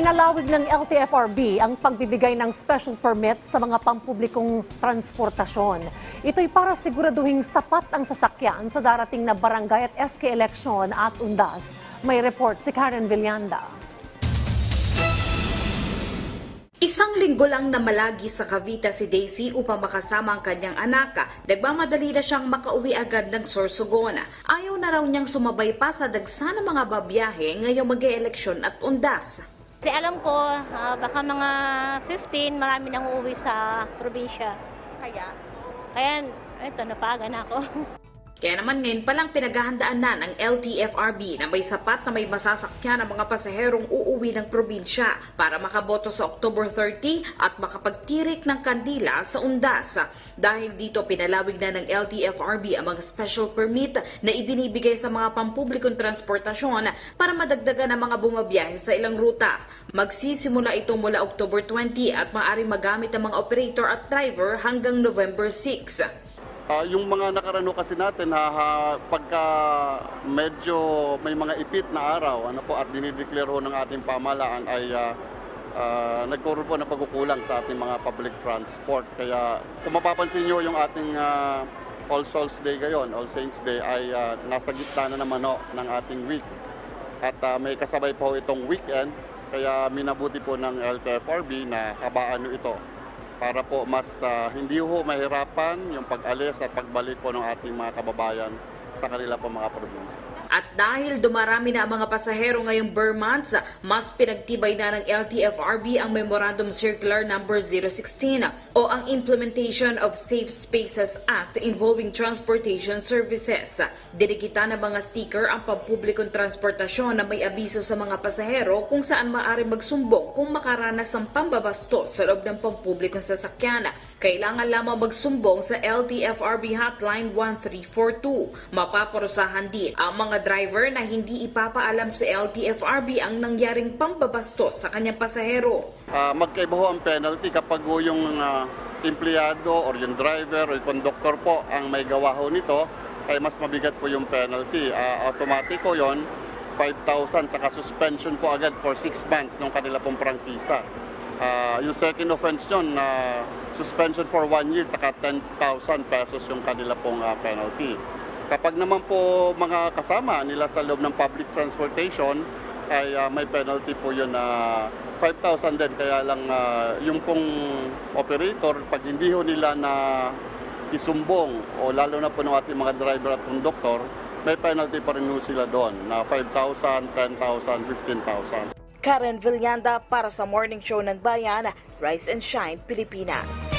Pinalawig ng LTFRB ang pagbibigay ng special permit sa mga pampublikong transportasyon. Ito'y para siguraduhing sapat ang sasakyan sa darating na barangay at SK election at undas. May report si Karen Villanda. Isang linggo lang na malagi sa Cavite si Daisy upang makasama ang kanyang anak. Nagmamadali na siyang makauwi agad ng Sorsogon. Ayaw na raw niyang sumabay pa sa dagsa ng mga babiyahe ngayong mag eleksyon at undas. Kasi alam ko, ah, baka mga 15, marami nang uuwi sa probinsya. Kaya? Kaya, eto, napaga na ako. Kaya naman ngayon palang pinaghahandaan na ng LTFRB na may sapat na may masasakyan ng mga pasaherong uuwi ng probinsya para makaboto sa October 30 at makapagtirik ng kandila sa undas. Dahil dito pinalawig na ng LTFRB ang mga special permit na ibinibigay sa mga pampublikong transportasyon para madagdagan ang mga bumabiyahe sa ilang ruta. Magsisimula ito mula October 20 at maaari magamit ng mga operator at driver hanggang November 6. Ah, yung mga nakarano kasi natin, ha, ha, pagka medyo may mga ipit na araw, ano po, at dinideclare ho ng ating pamahalaan ay uh, nagkaroon po ng pagkukulang sa ating mga public transport. Kaya kung mapapansin nyo yung ating ah, All Souls Day ngayon, All Saints Day, ay ah, nasa gitna na naman ho ng ating week. At ah, may kasabay pa ho itong weekend, kaya minabuti po ng LTFRB na habaan ho ito para po mas ah, hindi ho mahirapan yung pag-alis at pagbalik po ng ating mga kababayan sa kanila po mga probinsya. At dahil dumarami na ang mga pasahero ngayong Burr months, mas pinagtibay na ng LTFRB ang Memorandum Circular Number 016 o ang Implementation of Safe Spaces Act involving Transportation Services. Dinikita ng mga sticker ang pampublikong transportasyon na may abiso sa mga pasahero kung saan maaari magsumbong kung makaranas ng pambabasto sa loob ng pampublikong sasakyan. Kailangan lamang magsumbong sa LTFRB Hotline 1342. Mapaparusahan din ang mga driver na hindi ipapaalam sa LTFRB ang nangyaring pambabasto sa kanyang pasahero. Ah, magkaiba ho ang penalty kapag ho yung ah, empleyado or yung driver or yung conductor po ang may gawa ho nito, ay mas mabigat po yung penalty. Ah, automatic yun, 5,000 saka suspension po agad for 6 months ng kanila pong prangkisa. Ah, yung second offense yun, na suspension for 1 year, taka 10,000 pesos yung kanila pong ah, penalty. Kapag naman po mga kasama nila sa loob ng public transportation, ay ah, may penalty po yun na 5,000 din. Kaya lang ah, yung pong operator, pag hindi ho nila na isumbong o lalo na po ng ating mga driver at conductor, may penalty pa rin sila doon na 5,000, 10,000, 15,000. Karen Villanda para sa Morning Show ng Bayan, Rise and Shine, Pilipinas.